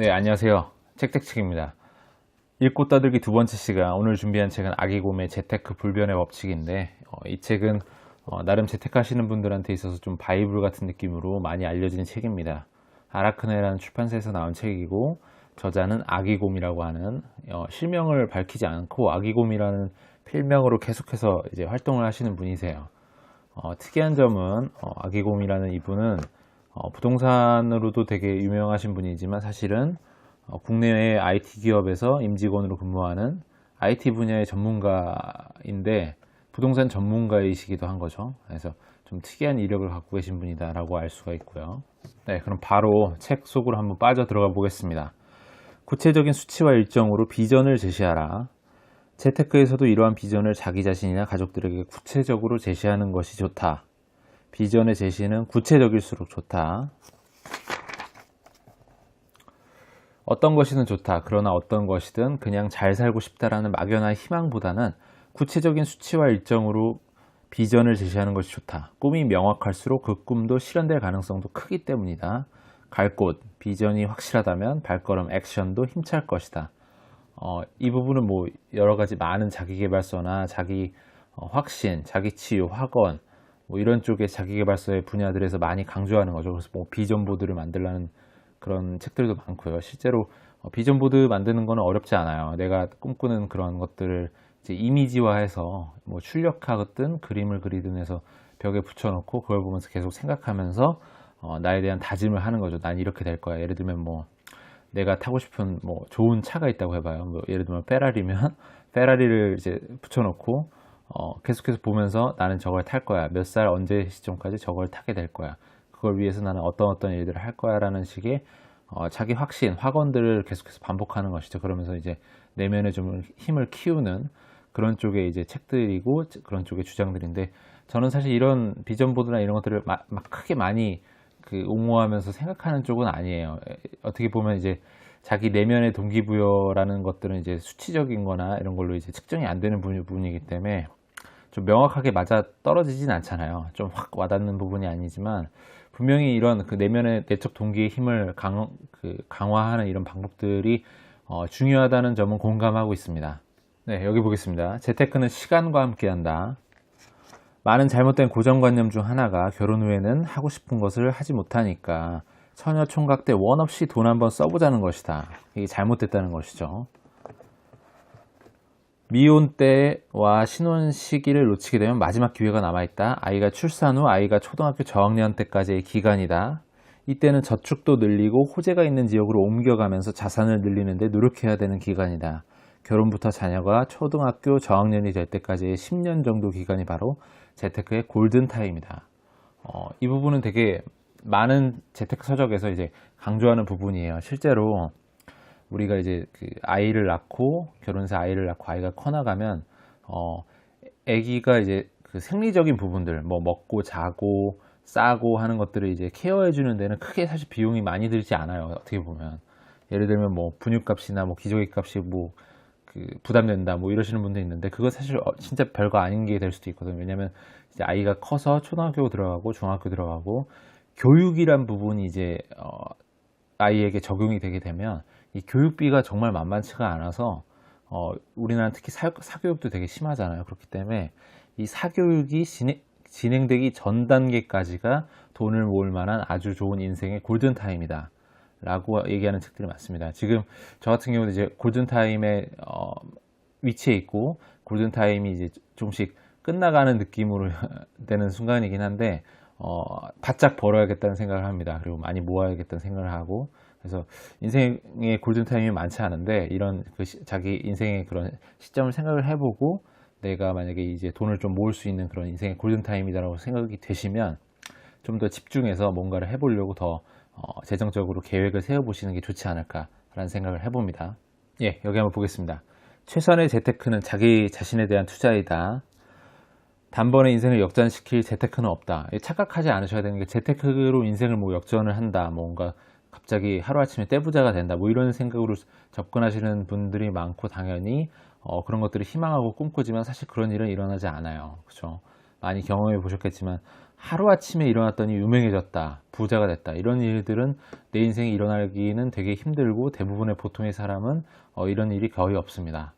네, 안녕하세요. 책책책입니다. 읽고 떠들기 두 번째 시간 오늘 준비한 책은 아기곰의 재테크 불변의 법칙인데 어, 이 책은 어, 나름 재테크하시는 분들한테 있어서 좀 바이블 같은 느낌으로 많이 알려진 책입니다. 아라크네라는 출판사에서 나온 책이고 저자는 아기곰이라고 하는 어, 실명을 밝히지 않고 아기곰이라는 필명으로 계속해서 이제 활동을 하시는 분이세요. 어, 특이한 점은 어, 아기곰이라는 이분은 어, 부동산으로도 되게 유명하신 분이지만 사실은 어, 국내의 IT 기업에서 임직원으로 근무하는 IT 분야의 전문가인데 부동산 전문가이시기도 한 거죠. 그래서 좀 특이한 이력을 갖고 계신 분이다라고 알 수가 있고요. 네, 그럼 바로 책 속으로 한번 빠져 들어가 보겠습니다. 구체적인 수치와 일정으로 비전을 제시하라. 재테크에서도 이러한 비전을 자기 자신이나 가족들에게 구체적으로 제시하는 것이 좋다. 비전의 제시는 구체적일수록 좋다. 어떤 것이든 좋다. 그러나 어떤 것이든 그냥 잘 살고 싶다라는 막연한 희망보다는 구체적인 수치와 일정으로 비전을 제시하는 것이 좋다. 꿈이 명확할수록 그 꿈도 실현될 가능성도 크기 때문이다. 갈 곳, 비전이 확실하다면 발걸음 액션도 힘찰 것이다. 어, 이 부분은 뭐 여러 가지 많은 자기개발서나 자기 어, 확신, 자기 치유, 학원 뭐 이런 쪽의 자기개발서의 분야들에서 많이 강조하는 거죠. 그래서 뭐 비전 보드를 만들라는 그런 책들도 많고요. 실제로 어, 비전 보드 만드는 거는 어렵지 않아요. 내가 꿈꾸는 그런 것들을 이제 이미지화해서 뭐 출력하든 그림을 그리든 해서 벽에 붙여놓고 그걸 보면서 계속 생각하면서 어, 나에 대한 다짐을 하는 거죠. 난 이렇게 될 거야. 예를 들면 뭐 내가 타고 싶은 뭐 좋은 차가 있다고 해봐요. 뭐 예를 들면 페라리면 페라리를 이제 붙여놓고 어, 계속해서 보면서 나는 저걸 탈 거야. 몇 살 언제 시점까지 저걸 타게 될 거야. 그걸 위해서 나는 어떤 어떤 일들을 할 거야라는 식의 어, 자기 확신, 확언들을 계속해서 반복하는 것이죠. 그러면서 이제 내면에 좀 힘을 키우는 그런 쪽의 이제 책들이고 그런 쪽의 주장들인데 저는 사실 이런 비전 보드나 이런 것들을 막, 막 크게 많이 그 옹호하면서 생각하는 쪽은 아니에요. 어떻게 보면 이제 자기 내면의 동기부여라는 것들은 이제 수치적인 거나 이런 걸로 이제 측정이 안 되는 부분이기 때문에 좀 명확하게 맞아 떨어지진 않잖아요. 좀 확 와닿는 부분이 아니지만 분명히 이런 그 내면의 내적 동기의 힘을 강, 그 강화하는 이런 방법들이 어, 중요하다는 점은 공감하고 있습니다. 네, 여기 보겠습니다. 재테크는 시간과 함께 한다. 많은 잘못된 고정관념 중 하나가 결혼 후에는 하고 싶은 것을 하지 못하니까 처녀 총각 때 원 없이 돈 한번 써보자는 것이다. 이게 잘못됐다는 것이죠. 미혼 때와 신혼 시기를 놓치게 되면 마지막 기회가 남아있다. 아이가 출산 후 아이가 초등학교 저학년 때까지의 기간이다. 이때는 저축도 늘리고 호재가 있는 지역으로 옮겨가면서 자산을 늘리는데 노력해야 되는 기간이다. 결혼부터 자녀가 초등학교 저학년이 될 때까지의 10년 정도 기간이 바로 재테크의 골든타임이다. 어, 이 부분은 되게 많은 재테크 서적에서 이제 강조하는 부분이에요. 실제로 우리가 이제 그 아이를 낳고 결혼해서 아이를 낳고 아이가 커나가면 어 아기가 이제 그 생리적인 부분들 뭐 먹고 자고 싸고 하는 것들을 이제 케어해 주는 데는 크게 사실 비용이 많이 들지 않아요. 어떻게 보면 예를 들면 뭐 분유값이나 뭐 기저귀 값이 뭐 그 부담된다 뭐 이러시는 분도 있는데 그거 사실 어, 진짜 별거 아닌 게 될 수도 있거든요. 왜냐면 이제 아이가 커서 초등학교 들어가고 중학교 들어가고 교육이란 부분이 이제 어 아이에게 적용이 되게 되면 이 교육비가 정말 만만치가 않아서 어, 우리나라 특히 사, 사교육도 되게 심하잖아요. 그렇기 때문에 이 사교육이 진행, 진행되기 전 단계까지가 돈을 모을 만한 아주 좋은 인생의 골든타임이다. 라고 얘기하는 책들이 많습니다. 지금 저 같은 경우는 이제 골든타임에 어, 위치해 있고 골든타임이 이제 조금씩 끝나가는 느낌으로 되는 순간이긴 한데 어, 바짝 벌어야겠다는 생각을 합니다. 그리고 많이 모아야겠다는 생각을 하고 그래서 인생의 골든타임이 많지 않은데 이런 그 시, 자기 인생의 그런 시점을 생각을 해보고 내가 만약에 이제 돈을 좀 모을 수 있는 그런 인생의 골든타임이다라고 생각이 되시면 좀 더 집중해서 뭔가를 해보려고 더 어, 재정적으로 계획을 세워보시는 게 좋지 않을까라는 생각을 해봅니다. 예, 여기 한번 보겠습니다. 최선의 재테크는 자기 자신에 대한 투자이다. 단번에 인생을 역전시킬 재테크는 없다. 착각하지 않으셔야 되는 게 재테크로 인생을 뭐 역전을 한다. 뭔가 갑자기 하루아침에 떼부자가 된다 뭐 이런 생각으로 접근하시는 분들이 많고 당연히 어, 그런 것들을 희망하고 꿈꾸지만 사실 그런 일은 일어나지 않아요 그렇죠 많이 경험해 보셨겠지만 하루아침에 일어났더니 유명해졌다, 부자가 됐다. 이런 일들은 내 인생에 일어나기는 되게 힘들고 대부분의 보통의 사람은 어, 이런 일이 거의 없습니다.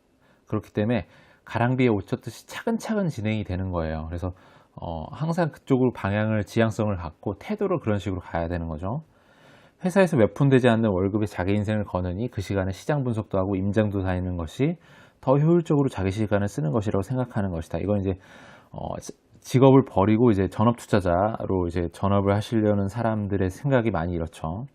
그렇기 때문에 가랑비에 옷 젖듯이 차근차근 진행이 되는 거예요. 그래서 어, 항상 그쪽으로 방향을 지향성을 갖고 태도를 그런 식으로 가야 되는 거죠. 회사에서 몇 푼 되지 않는 월급에 자기 인생을 거느니 그 시간에 시장 분석도 하고 임장도 다니는 것이 더 효율적으로 자기 시간을 쓰는 것이라고 생각하는 것이다. 이건 이제 어, 직업을 버리고 이제 전업 투자자로 이제 전업을 하시려는 사람들의 생각이 많이 이렇죠.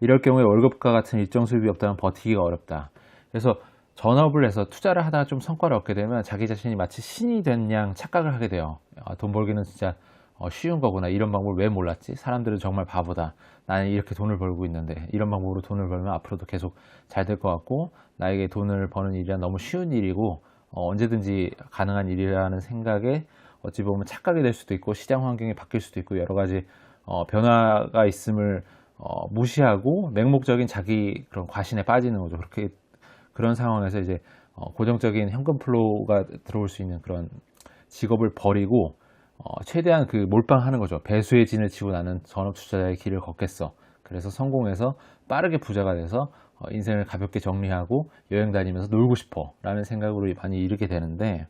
이럴 경우에 월급과 같은 일정 수입이 없다면 버티기가 어렵다. 그래서 전업을 해서 투자를 하다가 좀 성과를 얻게 되면 자기 자신이 마치 신이 된 양 착각을 하게 돼요. 아, 돈 벌기는 진짜 어, 쉬운 거구나. 이런 방법을 왜 몰랐지? 사람들은 정말 바보다. 나는 이렇게 돈을 벌고 있는데 이런 방법으로 돈을 벌면 앞으로도 계속 잘 될 것 같고 나에게 돈을 버는 일이란 너무 쉬운 일이고 어, 언제든지 가능한 일이라는 생각에 어찌 보면 착각이 될 수도 있고 시장 환경이 바뀔 수도 있고 여러 가지 어, 변화가 있음을 어, 무시하고 맹목적인 자기 그런 과신에 빠지는 거죠. 그렇게 그런 상황에서 이제 어, 고정적인 현금 플로우가 들어올 수 있는 그런 직업을 버리고 어, 최대한 그 몰빵하는 거죠. 배수의 진을 치고 나는 전업 투자자의 길을 걷겠어. 그래서 성공해서 빠르게 부자가 돼서 어, 인생을 가볍게 정리하고 여행 다니면서 놀고 싶어 라는 생각으로 많이 이르게 되는데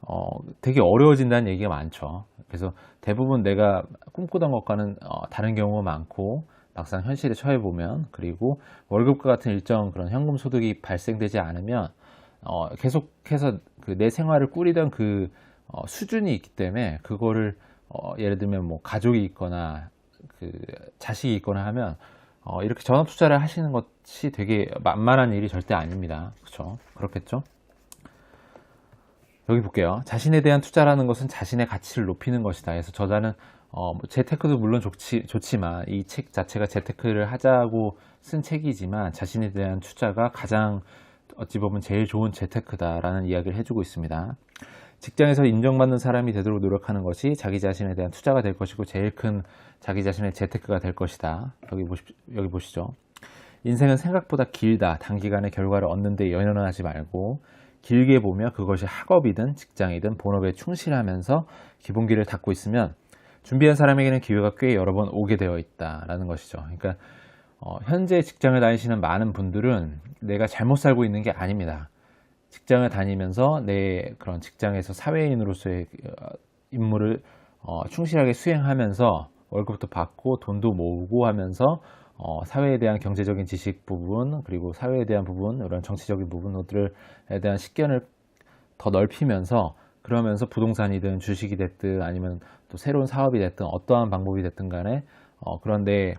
어, 되게 어려워진다는 얘기가 많죠. 그래서 대부분 내가 꿈꾸던 것과는 어, 다른 경우가 많고 막상 현실에 처해 보면 그리고 월급과 같은 일정 그런 현금 소득이 발생되지 않으면 어, 계속해서 그 내 생활을 꾸리던 그 어, 수준이 있기 때문에 그거를 어, 예를 들면 뭐 가족이 있거나 그 자식이 있거나 하면 어, 이렇게 전업 투자를 하시는 것이 되게 만만한 일이 절대 아닙니다. 그렇죠? 그렇겠죠? 여기 볼게요. 자신에 대한 투자라는 것은 자신의 가치를 높이는 것이다. 그래서 저자는 어, 뭐 재테크도 물론 좋지, 좋지만 이 책 자체가 재테크를 하자고 쓴 책이지만 자신에 대한 투자가 가장 어찌 보면 제일 좋은 재테크다라는 이야기를 해주고 있습니다. 직장에서 인정받는 사람이 되도록 노력하는 것이 자기 자신에 대한 투자가 될 것이고 제일 큰 자기 자신의 재테크가 될 것이다. 여기 보시, 여기 보시죠. 인생은 생각보다 길다. 단기간에 결과를 얻는데 연연하지 말고 길게 보며 그것이 학업이든 직장이든 본업에 충실하면서 기본기를 닦고 있으면 준비한 사람에게는 기회가 꽤 여러 번 오게 되어 있다라는 것이죠. 그러니까 어, 현재 직장을 다니시는 많은 분들은 내가 잘못 살고 있는 게 아닙니다. 직장을 다니면서 내 그런 직장에서 사회인으로서의 어, 임무를 어, 충실하게 수행하면서 월급도 받고 돈도 모으고 하면서 어, 사회에 대한 경제적인 지식 부분 그리고 사회에 대한 부분 이런 정치적인 부분들에 대한 식견을 더 넓히면서 그러면서 부동산이든 주식이 됐든 아니면 또 새로운 사업이 됐든 어떠한 방법이 됐든 간에 어, 그런데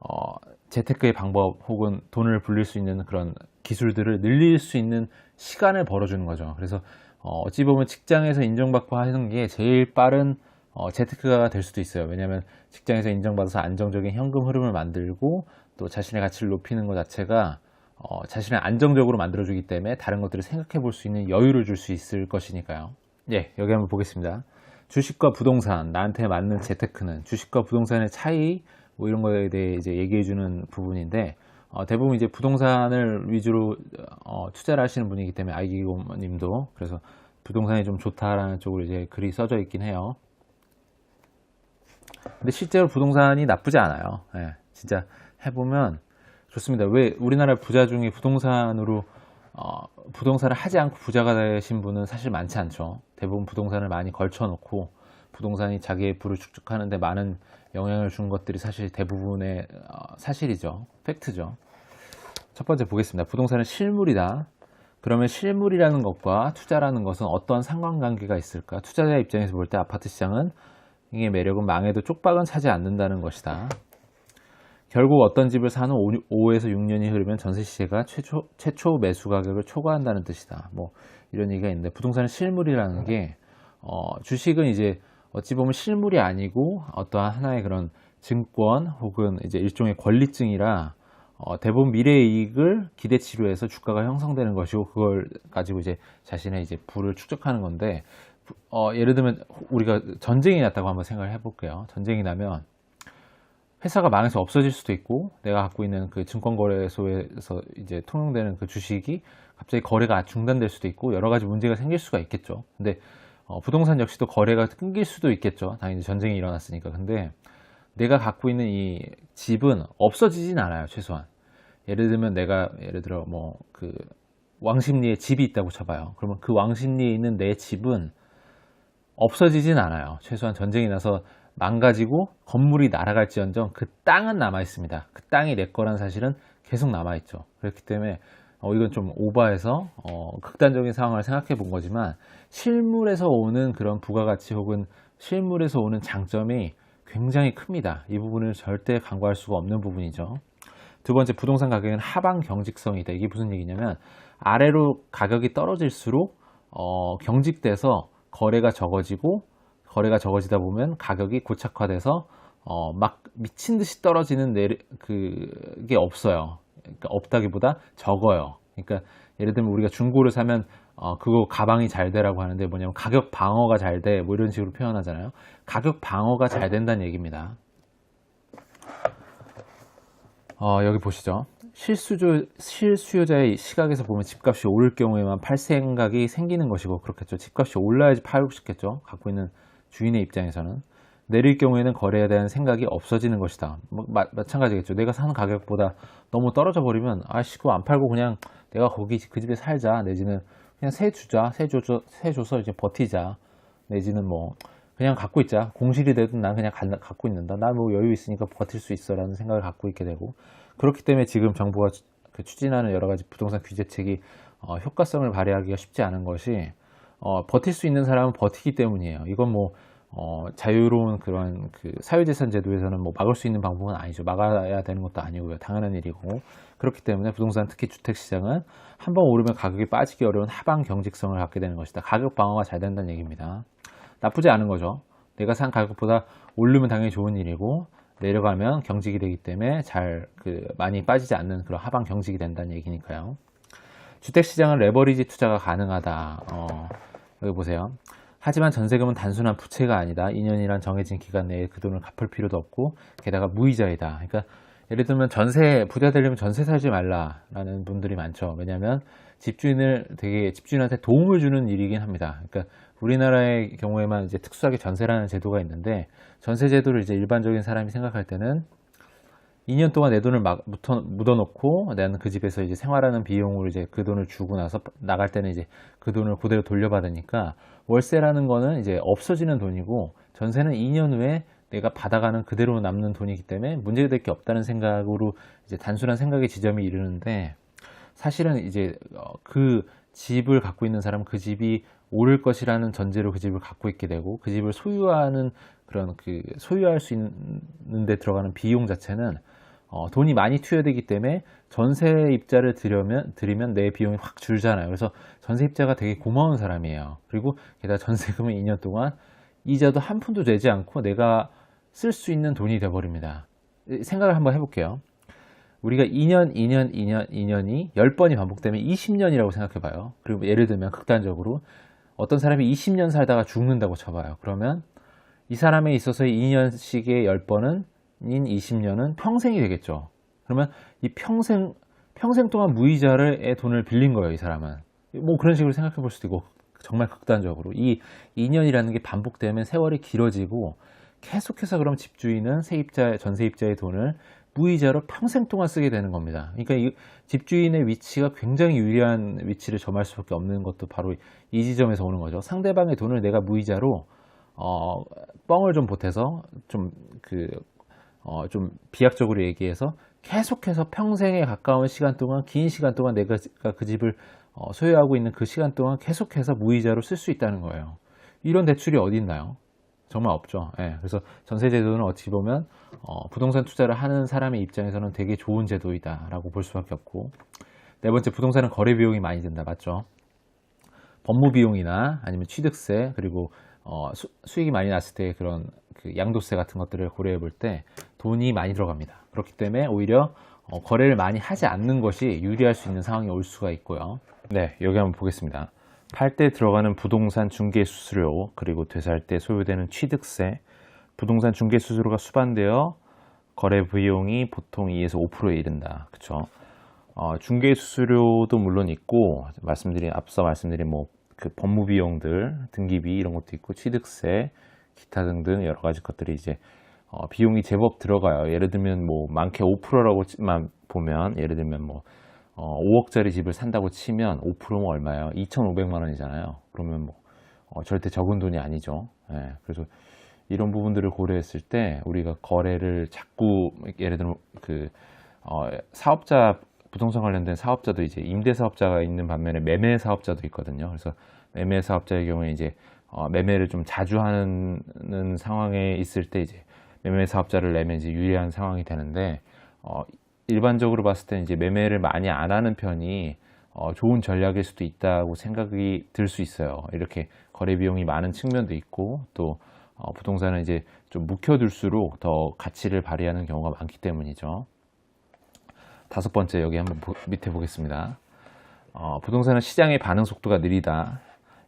어, 재테크의 방법 혹은 돈을 불릴 수 있는 그런 기술들을 늘릴 수 있는 시간을 벌어주는 거죠. 그래서 어, 어찌 보면 직장에서 인정받고 하는 게 제일 빠른 어, 재테크가 될 수도 있어요. 왜냐하면 직장에서 인정받아서 안정적인 현금 흐름을 만들고 또 자신의 가치를 높이는 것 자체가 어, 자신을 안정적으로 만들어주기 때문에 다른 것들을 생각해 볼 수 있는 여유를 줄 수 있을 것이니까요. 예, 여기 한번 보겠습니다. 주식과 부동산, 나한테 맞는 재테크는 주식과 부동산의 차이, 뭐 이런 거에 대해 이제 얘기해 주는 부분인데, 어, 대부분 이제 부동산을 위주로 어, 투자를 하시는 분이기 때문에 아이기고 님도 그래서 부동산이 좀 좋다라는 쪽으로 이제 글이 써져 있긴 해요. 근데 실제로 부동산이 나쁘지 않아요. 예, 진짜 해보면 좋습니다. 왜 우리나라 부자 중에 부동산으로 어, 부동산을 하지 않고 부자가 되신 분은 사실 많지 않죠. 대부분 부동산을 많이 걸쳐놓고 부동산이 자기의 부를 축적하는데 많은 영향을 준 것들이 사실 대부분의 어, 사실이죠. 팩트죠. 첫 번째 보겠습니다. 부동산은 실물이다. 그러면 실물이라는 것과 투자라는 것은 어떠한 상관관계가 있을까? 투자자 입장에서 볼 때 아파트 시장은 이게 매력은 망해도 쪽박은 차지 않는다는 것이다. 결국 어떤 집을 사는 5, 에서 6년이 흐르면 전세 시세가 최초, 최초 매수 가격을 초과한다는 뜻이다. 뭐 이런 얘기가 있는데 부동산은 실물이라는 게 어, 주식은 이제 어찌 보면 실물이 아니고 어떠한 하나의 그런 증권 혹은 이제 일종의 권리증이라 어, 대부분 미래 이익을 기대치로 해서 주가가 형성되는 것이고 그걸 가지고 이제 자신의 이제 부를 축적하는 건데 어, 예를 들면 우리가 전쟁이 났다고 한번 생각을 해볼게요. 전쟁이 나면 회사가 망해서 없어질 수도 있고 내가 갖고 있는 그 증권거래소에서 이제 통용되는 그 주식이 갑자기 거래가 중단될 수도 있고 여러 가지 문제가 생길 수가 있겠죠. 근데 어, 부동산 역시도 거래가 끊길 수도 있겠죠. 당연히 전쟁이 일어났으니까. 근데 내가 갖고 있는 이 집은 없어지진 않아요. 최소한. 예를 들면 내가 예를 들어 뭐 그 왕십리에 집이 있다고 쳐봐요. 그러면 그 왕십리에 있는 내 집은 없어지진 않아요. 최소한 전쟁이 나서 망가지고 건물이 날아갈지언정 그 땅은 남아 있습니다. 그 땅이 내 거란 사실은 계속 남아 있죠. 그렇기 때문에 어, 이건 좀 오버해서 어, 극단적인 상황을 생각해 본 거지만 실물에서 오는 그런 부가가치 혹은 실물에서 오는 장점이 굉장히 큽니다. 이 부분을 절대 간과할 수가 없는 부분이죠. 두 번째 부동산 가격은 하방 경직성이다. 이게 무슨 얘기냐면 아래로 가격이 떨어질수록 어, 경직돼서 거래가 적어지고 거래가 적어지다 보면 가격이 고착화돼서 어, 막 미친 듯이 떨어지는 내리, 그게 없어요. 그러니까 없다기보다 적어요. 그러니까 예를 들면 우리가 중고를 사면 어, 그거 가방이 잘 되라고 하는데 뭐냐면 가격 방어가 잘 돼. 뭐 이런 식으로 표현하잖아요. 가격 방어가 잘 된다는 얘기입니다. 어, 여기 보시죠. 실수조, 실수요자의 시각에서 보면 집값이 오를 경우에만 팔 생각이 생기는 것이고 그렇겠죠. 집값이 올라야지 팔고 싶겠죠. 갖고 있는 주인의 입장에서는. 내릴 경우에는 거래에 대한 생각이 없어지는 것이다. 뭐, 마, 마찬가지겠죠. 내가 사는 가격보다 너무 떨어져 버리면 아씨 그거 안 팔고 그냥 내가 거기 그 집에 살자 내지는 그냥 세 주자 세 줘서 세 줘서 이제 버티자 내지는 뭐 그냥 갖고 있자 공실이 되든 난 그냥 가- 갖고 있는다 나 뭐 여유 있으니까 버틸 수 있어라는 생각을 갖고 있게 되고 그렇기 때문에 지금 정부가 추- 그 추진하는 여러 가지 부동산 규제책이 어, 효과성을 발휘하기가 쉽지 않은 것이 어, 버틸 수 있는 사람은 버티기 때문이에요. 이건 뭐 어, 자유로운 그런 그 사유재산 제도에서는 뭐 막을 수 있는 방법은 아니죠. 막아야 되는 것도 아니고요. 당연한 일이고. 그렇기 때문에 부동산 특히 주택 시장은 한 번 오르면 가격이 빠지기 어려운 하방 경직성을 갖게 되는 것이다. 가격 방어가 잘 된다는 얘기입니다. 나쁘지 않은 거죠. 내가 산 가격보다 오르면 당연히 좋은 일이고 내려가면 경직이 되기 때문에 잘 그 많이 빠지지 않는 그런 하방 경직이 된다는 얘기니까요. 주택 시장은 레버리지 투자가 가능하다. 어, 여기 보세요. 하지만 전세금은 단순한 부채가 아니다. 2년이란 정해진 기간 내에 그 돈을 갚을 필요도 없고 게다가 무이자이다. 그러니까 예를 들면 전세 부자 되려면 전세 살지 말라라는 분들이 많죠. 왜냐하면 집주인을 되게 집주인한테 도움을 주는 일이긴 합니다. 그러니까 우리나라의 경우에만 이제 특수하게 전세라는 제도가 있는데 전세 제도를 이제 일반적인 사람이 생각할 때는 2년 동안 내 돈을 막 묻어, 묻어 놓고 나는 그 집에서 이제 생활하는 비용으로 이제 그 돈을 주고 나서 나갈 때는 이제 그 돈을 그대로 돌려받으니까 월세라는 거는 이제 없어지는 돈이고 전세는 2년 후에 내가 받아가는 그대로 남는 돈이기 때문에 문제될 게 없다는 생각으로 이제 단순한 생각의 지점이 이르는데 사실은 이제 어, 그 집을 갖고 있는 사람 그 집이 오를 것이라는 전제로 그 집을 갖고 있게 되고 그 집을 소유하는 그런 그 소유할 수 있는 데 들어가는 비용 자체는 어, 돈이 많이 투여되기 때문에 전세 입자를 들여면, 들이면 내 비용이 확 줄잖아요. 그래서 전세 입자가 되게 고마운 사람이에요. 그리고 게다가 전세금은 2년 동안 이자도 한 푼도 내지 않고 내가 쓸 수 있는 돈이 돼버립니다. 생각을 한번 해볼게요. 우리가 2년, 2년, 2년, 2년이 10번이 반복되면 20년이라고 생각해봐요. 그리고 예를 들면 극단적으로 어떤 사람이 20년 살다가 죽는다고 쳐봐요. 그러면 이 사람에 있어서의 2년씩의 10번은 인 20년은 평생이 되겠죠. 그러면 이 평생 평생 동안 무이자를 돈을 빌린 거예요, 이 사람은. 뭐 그런 식으로 생각해 볼 수도 있고 정말 극단적으로 이 2년이라는 게 반복되면 세월이 길어지고 계속해서 그럼 집주인은 세입자 전세입자의 돈을 무이자로 평생 동안 쓰게 되는 겁니다. 그러니까 이 집주인의 위치가 굉장히 유리한 위치를 점할 수밖에 없는 것도 바로 이 지점에서 오는 거죠. 상대방의 돈을 내가 무이자로 어, 뻥을 좀 보태서 좀 그, 어, 좀 비약적으로 얘기해서 계속해서 평생에 가까운 시간 동안, 긴 시간 동안 내가 그 집을 어, 소유하고 있는 그 시간 동안 계속해서 무이자로 쓸 수 있다는 거예요. 이런 대출이 어디 있나요? 정말 없죠. 예, 그래서 전세 제도는 어찌 보면 어, 부동산 투자를 하는 사람의 입장에서는 되게 좋은 제도이다라고 볼 수밖에 없고 네 번째 부동산은 거래 비용이 많이 든다 맞죠? 법무 비용이나 아니면 취득세 그리고 어, 수, 익이 많이 났을 때 그런 그 양도세 같은 것들을 고려해 볼 때 돈이 많이 들어갑니다. 그렇기 때문에 오히려 어, 거래를 많이 하지 않는 것이 유리할 수 있는 상황이 올 수가 있고요. 네, 여기 한번 보겠습니다. 팔 때 들어가는 부동산 중개 수수료 그리고 되살 때 소요되는 취득세, 부동산 중개 수수료가 수반되어 거래 비용이 보통 2에서 5%에 이른다. 그렇죠? 어, 중개 수수료도 물론 있고 말씀드린 앞서 말씀드린 뭐 그 법무 비용들, 등기비 이런 것도 있고 취득세, 기타 등등 여러 가지 것들이 이제 어, 비용이 제법 들어가요. 예를 들면 뭐 많게 5%라고만 보면 예를 들면 뭐 어, 5억짜리 집을 산다고 치면 5%면 얼마예요? 2,500만 원이잖아요. 그러면 뭐 어, 절대 적은 돈이 아니죠. 예, 그래서 이런 부분들을 고려했을 때 우리가 거래를 자꾸 예를 들어 그 어, 사업자 부동산 관련된 사업자도 이제 임대 사업자가 있는 반면에 매매 사업자도 있거든요. 그래서 매매 사업자의 경우에 이제 어, 매매를 좀 자주 하는 상황에 있을 때 이제 매매 사업자를 내면 이제 유리한 상황이 되는데 어, 일반적으로 봤을 때 이제 매매를 많이 안 하는 편이 어, 좋은 전략일 수도 있다고 생각이 들 수 있어요. 이렇게 거래 비용이 많은 측면도 있고 또 어, 부동산은 이제 좀 묵혀둘수록 더 가치를 발휘하는 경우가 많기 때문이죠. 다섯 번째 여기 한번 보- 밑에 보겠습니다. 어, 부동산은 시장의 반응 속도가 느리다.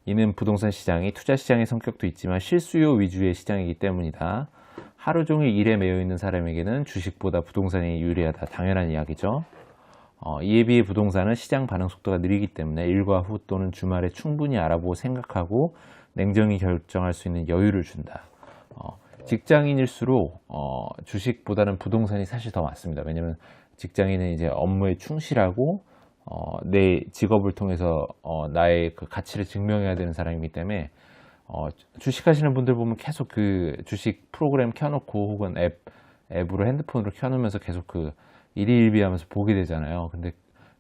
이는 부동산 시장이 투자 시장의 성격도 있지만 실수요 위주의 시장이기 때문이다. 하루 종일 일에 매여 있는 사람에게는 주식보다 부동산이 유리하다. 당연한 이야기죠. 어, 이에 비해 부동산은 시장 반응 속도가 느리기 때문에 일과 후 또는 주말에 충분히 알아보고 생각하고 냉정히 결정할 수 있는 여유를 준다. 어, 직장인일수록 어, 주식보다는 부동산이 사실 더 맞습니다. 왜냐하면 직장인은 이제 업무에 충실하고 어, 내 직업을 통해서 어, 나의 그 가치를 증명해야 되는 사람이기 때문에 어, 주식하시는 분들 보면 계속 그 주식 프로그램 켜놓고 혹은 앱 앱으로 핸드폰으로 켜놓으면서 계속 그 일희일비하면서 보게 되잖아요. 근데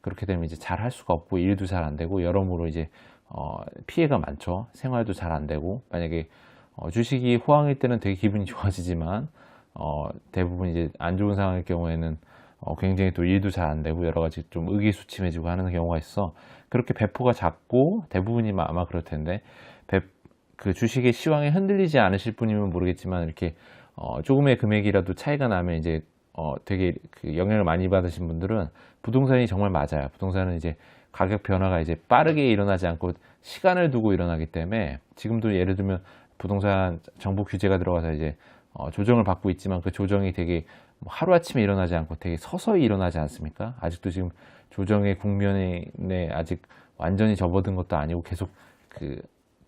그렇게 되면 이제 잘 할 수가 없고 일도 잘 안 되고 여러모로 이제 어, 피해가 많죠. 생활도 잘 안 되고 만약에 어, 주식이 호황일 때는 되게 기분이 좋아지지만 어, 대부분 이제 안 좋은 상황일 경우에는 어, 굉장히 또 일도 잘 안 되고 여러 가지 좀 의기소침해지고 하는 경우가 있어. 그렇게 배포가 작고 대부분이 아마 그럴 텐데 배, 그 주식의 시황에 흔들리지 않으실 분이면 모르겠지만 이렇게 어, 조금의 금액이라도 차이가 나면 이제 어, 되게 그 영향을 많이 받으신 분들은 부동산이 정말 맞아요. 부동산은 이제 가격 변화가 이제 빠르게 일어나지 않고 시간을 두고 일어나기 때문에 지금도 예를 들면 부동산 정부 규제가 들어가서 이제 어, 조정을 받고 있지만 그 조정이 되게 뭐 하루아침에 일어나지 않고 되게 서서히 일어나지 않습니까? 아직도 지금 조정의 국면에 아직 완전히 접어든 것도 아니고 계속 그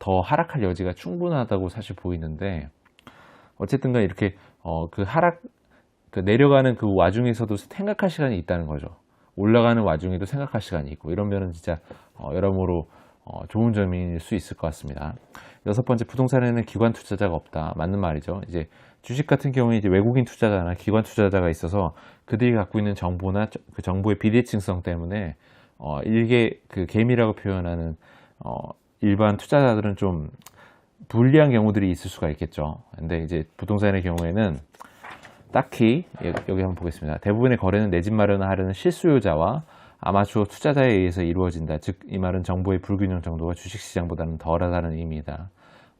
더 하락할 여지가 충분하다고 사실 보이는데 어쨌든 간 이렇게 어, 그 하락 그 내려가는 그 와중에서도 생각할 시간이 있다는 거죠. 올라가는 와중에도 생각할 시간이 있고 이러면은 진짜 어, 여러모로 어, 좋은 점일 수 있을 것 같습니다. 여섯 번째 부동산에는 기관 투자자가 없다. 맞는 말이죠. 이제 주식 같은 경우에 이제 외국인 투자자나 기관 투자자가 있어서 그들이 갖고 있는 정보나 저- 그 정보의 비대칭성 때문에 어, 일개 그 개미라고 표현하는 어, 일반 투자자들은 좀 불리한 경우들이 있을 수가 있겠죠. 근데 이제 부동산의 경우에는 딱히 여- 여기 한번 보겠습니다. 대부분의 거래는 내 집 마련을 하려는 실수요자와 아마추어 투자자에 의해서 이루어진다. 즉 이 말은 정보의 불균형 정도가 주식시장보다는 덜하다는 의미이다.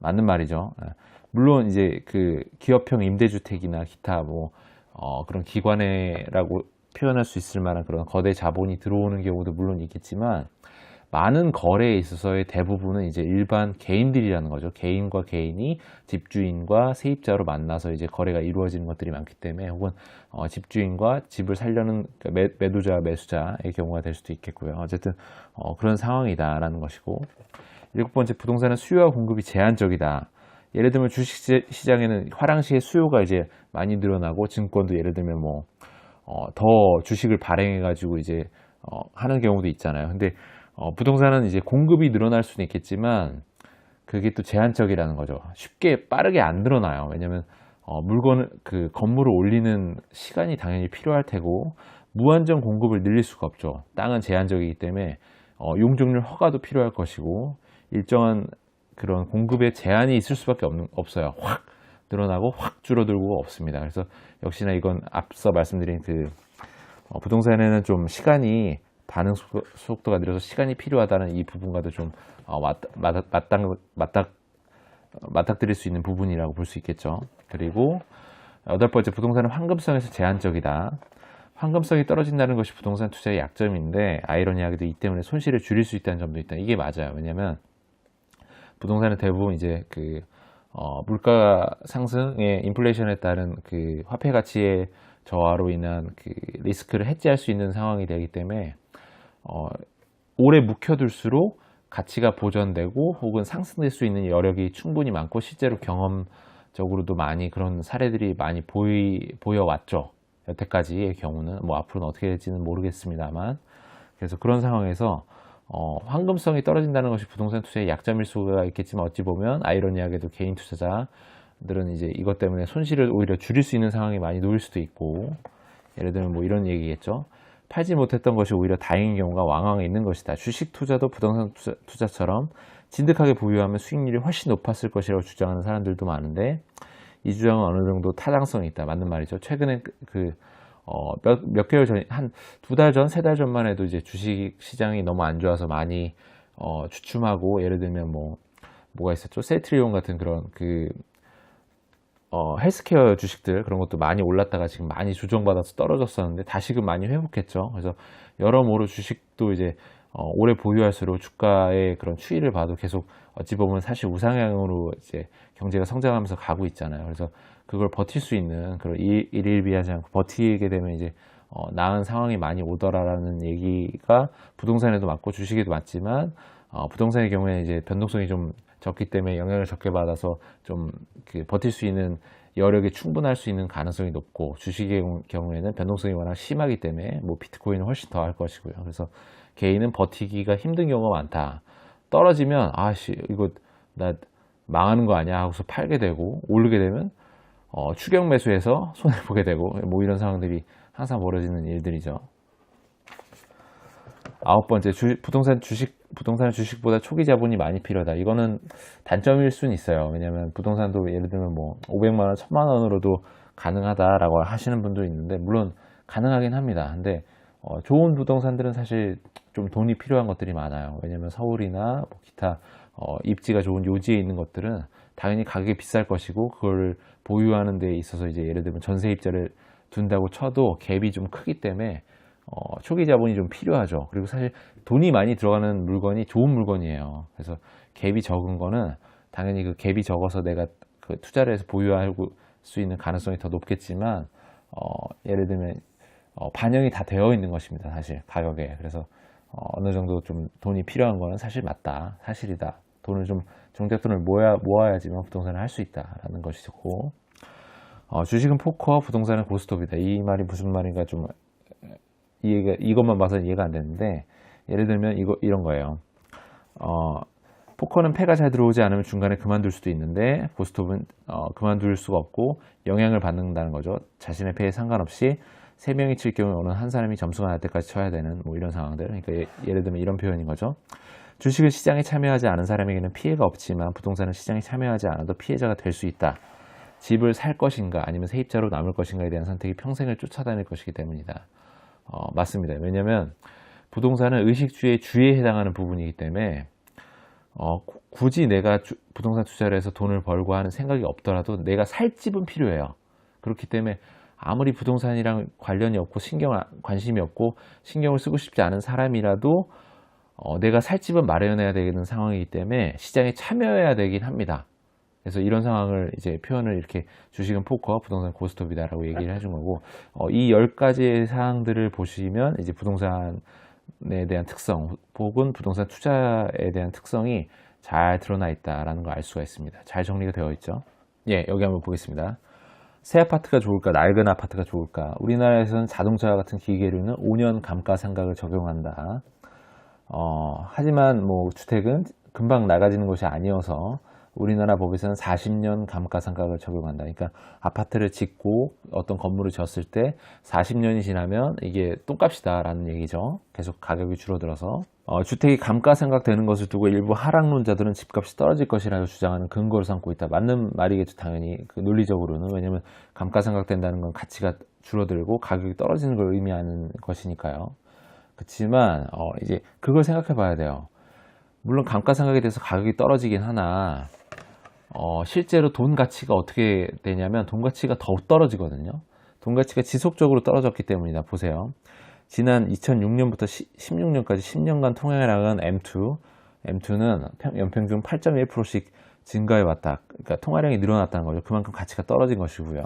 맞는 말이죠. 예. 물론 이제 그 기업형 임대주택이나 기타 뭐 어, 그런 기관에라고 표현할 수 있을 만한 그런 거대 자본이 들어오는 경우도 물론 있겠지만 많은 거래에 있어서의 대부분은 이제 일반 개인들이라는 거죠. 개인과 개인이 집주인과 세입자로 만나서 이제 거래가 이루어지는 것들이 많기 때문에 혹은 어, 집주인과 집을 살려는 그 매, 매도자, 매수자의 경우가 될 수도 있겠고요. 어쨌든 어, 그런 상황이다라는 것이고 일곱 번째 부동산은 수요와 공급이 제한적이다. 예를 들면 주식 시장에는 화랑시에 수요가 이제 많이 늘어나고 증권도 예를 들면 뭐 어, 더 주식을 발행해 가지고 이제 어, 하는 경우도 있잖아요. 근데 어, 부동산은 이제 공급이 늘어날 수는 있겠지만 그게 또 제한적이라는 거죠. 쉽게 빠르게 안 늘어나요. 왜냐면 어, 물건을 그 건물을 올리는 시간이 당연히 필요할 테고 무한정 공급을 늘릴 수가 없죠. 땅은 제한적이기 때문에 어, 용적률 허가도 필요할 것이고 일정한 그런 공급에 제한이 있을 수밖에 없는, 없어요. 확 늘어나고 확 줄어들고 없습니다. 그래서 역시나 이건 앞서 말씀드린 그 어, 부동산에는 좀 시간이 반응 속- 속도 가 느려서 시간이 필요하다는 이 부분과도 좀 어, 맞, 맞, 맞당, 맞닥, 어, 맞닥뜨릴 수 있는 부분이라고 볼 수 있겠죠. 그리고 여덟 번째 부동산은 황금성에서 제한적이다. 황금성이 떨어진다는 것이 부동산 투자의 약점인데 아이러니하게도 이 때문에 손실을 줄일 수 있다는 점도 있다. 이게 맞아요. 왜냐하면 부동산은 대부분 이제 그 어, 물가 상승의 인플레이션에 따른 그 화폐 가치의 저하로 인한 그 리스크를 해지할 수 있는 상황이 되기 때문에 어, 오래 묵혀둘수록 가치가 보전되고 혹은 상승될 수 있는 여력이 충분히 많고 실제로 경험적으로도 많이 그런 사례들이 많이 보이, 보여왔죠. 여태까지의 경우는 뭐 앞으로는 어떻게 될지는 모르겠습니다만 그래서 그런 상황에서 어, 황금성이 떨어진다는 것이 부동산 투자의 약점일 수가 있겠지만 어찌 보면 아이러니하게도 개인 투자자들은 이제 이것 때문에 손실을 오히려 줄일 수 있는 상황이 많이 놓일 수도 있고 예를 들면 뭐 이런 얘기겠죠. 팔지 못했던 것이 오히려 다행인 경우가 왕왕에 있는 것이다. 주식 투자도 부동산 투자, 처럼 진득하게 보유하면 수익률이 훨씬 높았을 것이라고 주장하는 사람들도 많은데 이 주장은 어느 정도 타당성이 있다. 맞는 말이죠. 최근에 그, 그 어, 몇, 몇 개월 전, 한 두 달 전, 세 달 전만 해도 이제 주식 시장이 너무 안 좋아서 많이 어, 주춤하고 예를 들면 뭐 뭐가 있었죠? 셀트리온 같은 그런 그 어, 헬스케어 주식들 그런 것도 많이 올랐다가 지금 많이 조정받아서 떨어졌었는데 다시금 많이 회복했죠. 그래서 여러모로 주식도 이제 어, 오래 보유할수록 주가의 그런 추이를 봐도 계속 어찌 보면 사실 우상향으로 이제 경제가 성장하면서 가고 있잖아요. 그래서 그걸 버틸 수 있는 그런 일, 일일비하지 않고 버티게 되면 이제 어, 나은 상황이 많이 오더라라는 얘기가 부동산에도 맞고 주식에도 맞지만 어, 부동산의 경우에는 이제 변동성이 좀 적기 때문에 영향을 적게 받아서 좀 그 버틸 수 있는 여력이 충분할 수 있는 가능성이 높고 주식의 경우에는 변동성이 워낙 심하기 때문에 뭐 비트코인은 훨씬 더 할 것이고요. 그래서 개인은 버티기가 힘든 경우가 많다. 떨어지면 아씨 이거 나 망하는 거 아니야 하고서 팔게 되고 오르게 되면 어, 추격 매수해서 손해 보게 되고 뭐 이런 상황들이 항상 벌어지는 일들이죠. 아홉 번째 주, 부동산 주식 부동산 주식보다 초기 자본이 많이 필요하다. 이거는 단점일 수는 있어요. 왜냐하면 부동산도 예를 들면 뭐 500만 원, 1000만 원으로도 가능하다라고 하시는 분도 있는데 물론 가능하긴 합니다. 근데 어, 좋은 부동산들은 사실 좀 돈이 필요한 것들이 많아요. 왜냐하면 서울이나 뭐 기타 어, 입지가 좋은 요지에 있는 것들은 당연히 가격이 비쌀 것이고 그걸 보유하는 데 있어서 이제 예를 들면 전세 입자를 둔다고 쳐도 갭이 좀 크기 때문에 어, 초기 자본이 좀 필요하죠. 그리고 사실 돈이 많이 들어가는 물건이 좋은 물건이에요. 그래서 갭이 적은 거는 당연히 그 갭이 적어서 내가 그 투자를 해서 보유할 수 있는 가능성이 더 높겠지만 어, 예를 들면 어, 반영이 다 되어 있는 것입니다. 사실 가격에 그래서 어, 느 정도 좀 돈이 필요한 거는 사실 맞다, 사실이다. 돈을 좀 정작돈을 모아 모아야지만 부동산을 할 수 있다라는 것이고 어, 주식은 포커, 부동산은 고스톱이다. 이 말이 무슨 말인가 좀 이해가 이것만 봐서 이해가 안 되는데 예를 들면 이거 이런 거예요. 어, 포커는 패가 잘 들어오지 않으면 중간에 그만둘 수도 있는데 고스톱은 어, 그만둘 수가 없고 영향을 받는다는 거죠. 자신의 패에 상관없이 세 명이 칠 어느 한 사람이 점수가 날 때까지 쳐야 되는 뭐 이런 상황들. 그러니까 예, 예를 들면 이런 표현인 거죠. 주식을 시장에 참여하지 않은 사람에게는 피해가 없지만 부동산은 시장에 참여하지 않아도 피해자가 될 수 있다. 집을 살 것인가 아니면 세입자로 남을 것인가에 대한 선택이 평생을 쫓아다닐 것이기 때문이다. 어, 맞습니다. 왜냐하면 부동산은 의식주의 주에 해당하는 부분이기 때문에 어, 굳이 내가 주, 부동산 투자를 해서 돈을 벌고 하는 생각이 없더라도 내가 살 집은 필요해요. 그렇기 때문에 아무리 부동산이랑 관련이 없고 신경 관심이 없고 신경을 쓰고 싶지 않은 사람이라도 어, 내가 살 집은 마련해야 되는 상황이기 때문에 시장에 참여해야 되긴 합니다. 그래서 이런 상황을 이제 표현을 이렇게 주식은 포커, 부동산 고스톱이다라고 얘기를 해준 거고 어, 이열 가지의 사항들을 보시면 이제 부동산에 대한 특성 혹은 부동산 투자에 대한 특성이 잘 드러나 있다라는 걸 알 수가 있습니다. 잘 정리가 되어 있죠. 예, 여기 한번 보겠습니다. 새 아파트가 좋을까, 낡은 아파트가 좋을까? 우리나라에서는 자동차 같은 기계류는 5년 감가상각을 적용한다. 어, 하지만 뭐 주택은 금방 나가지는 것이 아니어서 우리나라 법에서는 40년 감가상각을 적용한다. 그러니까 아파트를 짓고 어떤 건물을 지었을 때 40년이 지나면 이게 똥값이다라는 얘기죠. 계속 가격이 줄어들어서 어, 주택이 감가상각되는 것을 두고 일부 하락론자들은 집값이 떨어질 것이라고 주장하는 근거를 삼고 있다. 맞는 말이겠죠, 당연히 그 논리적으로는 왜냐하면 감가상각된다는 건 가치가 줄어들고 가격이 떨어지는 걸 의미하는 것이니까요. 그렇지만 어, 이제 그걸 생각해 봐야 돼요. 물론 감가상각에 대해서 가격이 떨어지긴 하나 어, 실제로 돈 가치가 어떻게 되냐면 돈 가치가 더 떨어지거든요. 돈 가치가 지속적으로 떨어졌기 때문이다. 보세요. 지난 2006년부터 16년까지 10년간 통화량은 M2, M2는 연평균 8.1%씩 증가해 왔다. 그러니까 통화량이 늘어났다는 거죠. 그만큼 가치가 떨어진 것이고요.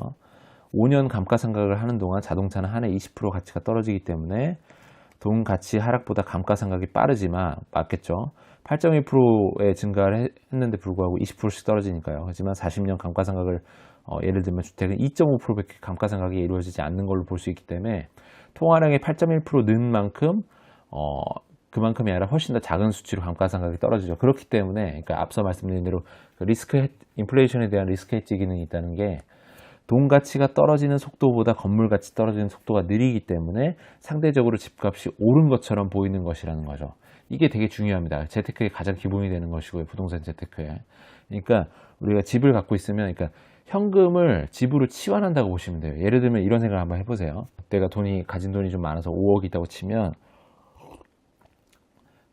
5년 감가상각을 하는 동안 자동차는 한 해 20% 가치가 떨어지기 때문에 돈 가치 하락보다 감가상각이 빠르지만 맞겠죠. 8.1%의 증가를 해- 했는데 불구하고 20%씩 떨어지니까요. 하지만 40년 감가상각을 어, 예를 들면 주택은 2.5%밖에 감가상각이 이루어지지 않는 걸로 볼 수 있기 때문에 통화량이 8.1%는 만큼 어, 그만큼이 아니라 훨씬 더 작은 수치로 감가상각이 떨어지죠. 그렇기 때문에 그러니까 앞서 말씀드린 대로 그 리스크 해- 인플레이션에 대한 리스크 헤지 기능이 있다는 게 돈 가치가 떨어지는 속도보다 건물 가치 떨어지는 속도가 느리기 때문에 상대적으로 집값이 오른 것처럼 보이는 것이라는 거죠. 이게 되게 중요합니다. 재테크의 가장 기본이 되는 것이고요. 부동산 재테크에. 그러니까 우리가 집을 갖고 있으면 그러니까 현금을 집으로 치환한다고 보시면 돼요. 예를 들면 이런 생각을 한번 해보세요. 내가 돈이 가진 돈이 좀 많아서 5억 있다고 치면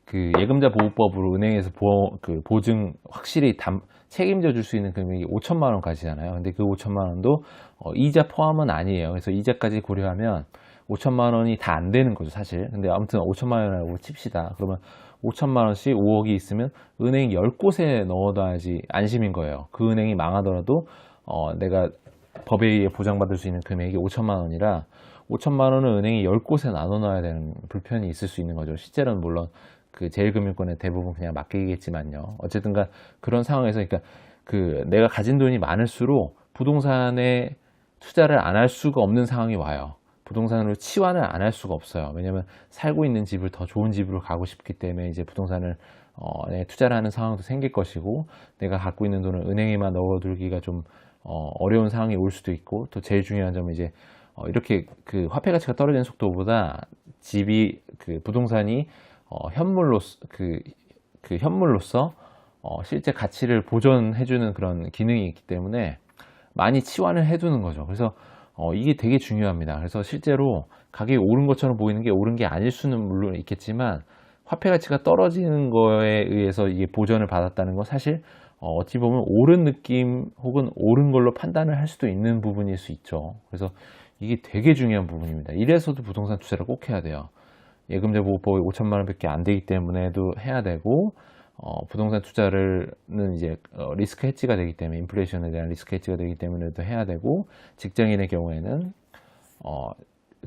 그 예금자 보호법으로 은행에서 보호, 그 보증 확실히 담, 책임져 줄 수 있는 금액이 5천만 원까지잖아요. 근데 그 5천만 원도 어, 이자 포함은 아니에요. 그래서 이자까지 고려하면 5천만 원이 다 안 되는 거죠, 사실. 근데 아무튼 5천만 원이라고 칩시다. 그러면 5천만 원씩 5억이 있으면 은행 10곳에 넣어놔야지 안심인 거예요. 그 은행이 망하더라도 어, 내가 법에 의해 보장받을 수 있는 금액이 5천만 원이라 5천만 원은 은행이 10곳에 나눠놔야 되는 불편이 있을 수 있는 거죠. 실제로는 물론 그 제일금융권에 대부분 그냥 맡기겠지만요. 어쨌든가 그런 상황에서 그러니까 그 내가 가진 돈이 많을수록 부동산에 투자를 안 할 수가 없는 상황이 와요. 부동산으로 치환을 안 할 수가 없어요. 왜냐하면 살고 있는 집을 더 좋은 집으로 가고 싶기 때문에 이제 부동산을 어, 네, 투자를 하는 상황도 생길 것이고 내가 갖고 있는 돈을 은행에만 넣어두기가 좀 어, 어려운 상황이 올 수도 있고 또 제일 중요한 점은 이제 어, 이렇게 그 화폐 가치가 떨어지는 속도보다 집이 그 부동산이 어, 현물로 그, 그 현물로서 어, 실제 가치를 보존해주는 그런 기능이 있기 때문에 많이 치환을 해두는 거죠. 그래서 어, 이게 되게 중요합니다. 그래서 실제로 가격이 오른 것처럼 보이는 게 오른 게 아닐 수는 물론 있겠지만 화폐 가치가 떨어지는 거에 의해서 이게 보전을 받았다는 건 사실 어, 어찌 보면 옳은 느낌 혹은 옳은 걸로 판단을 할 수도 있는 부분일 수 있죠. 그래서 이게 되게 중요한 부분입니다. 이래서도 부동산 투자를 꼭 해야 돼요. 예금자 보호법이 5천만 원밖에 안 되기 때문에도 해야 되고 어, 부동산 투자를는 이제 어, 리스크 해지가 되기 때문에 인플레이션에 대한 리스크 해지가 되기 때문에도 해야 되고 직장인의 경우에는 어,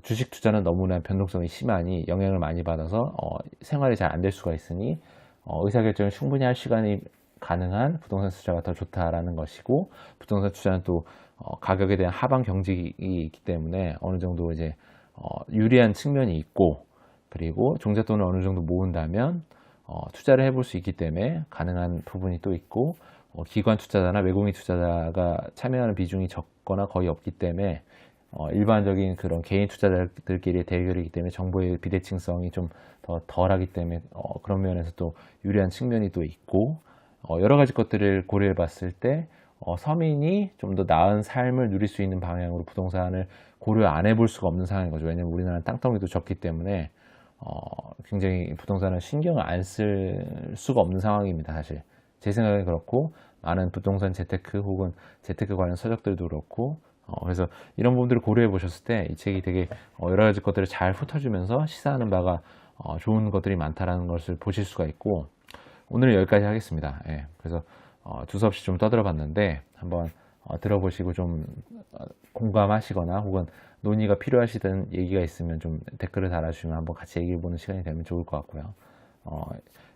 주식 투자는 너무나 변동성이 심하니 영향을 많이 받아서 어, 생활이 잘 안 될 수가 있으니 어, 의사결정을 충분히 할 시간이 가능한 부동산 투자가 더 좋다라는 것이고 부동산 투자는 또 어, 가격에 대한 하방 경직이 있기 때문에 어느 정도 이제 어, 유리한 측면이 있고 그리고 종잣돈을 어느 정도 모은다면 어, 투자를 해볼 수 있기 때문에 가능한 부분이 또 있고 어, 기관 투자자나 외국인 투자자가 참여하는 비중이 적거나 거의 없기 때문에 어, 일반적인 그런 개인 투자자들끼리의 대결이기 때문에 정보의 비대칭성이 좀 더 덜하기 때문에 어, 그런 면에서 또 유리한 측면이 또 있고 어, 여러 가지 것들을 고려해 봤을 때 어, 서민이 좀 더 나은 삶을 누릴 수 있는 방향으로 부동산을 고려 안 해볼 수가 없는 상황인 거죠. 왜냐면 우리나라는 땅덩이도 적기 때문에 어, 굉장히 부동산을 신경을 안 쓸 수가 없는 상황입니다, 사실. 제 생각엔 그렇고, 많은 부동산 재테크 혹은 재테크 관련 서적들도 그렇고, 어, 그래서 이런 부분들을 고려해 보셨을 때 이 책이 되게 어, 여러 가지 것들을 잘 훑어주면서 시사하는 바가 어, 좋은 것들이 많다라는 것을 보실 수가 있고, 오늘은 여기까지 하겠습니다. 예, 그래서 어, 두서없이 좀 떠들어 봤는데, 한번 어, 들어보시고 좀 어, 공감하시거나 혹은 논의가 필요하시던 얘기가 있으면 좀 댓글을 달아주시면 한번 같이 얘기해 보는 시간이 되면 좋을 것 같고요. 어,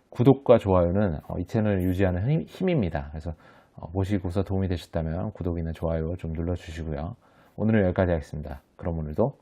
구독과 좋아요는 어, 이 채널을 유지하는 힘, 힘입니다. 그래서 어, 보시고서 도움이 되셨다면 구독이나 좋아요 좀 눌러주시고요. 오늘은 여기까지 하겠습니다. 그럼 오늘도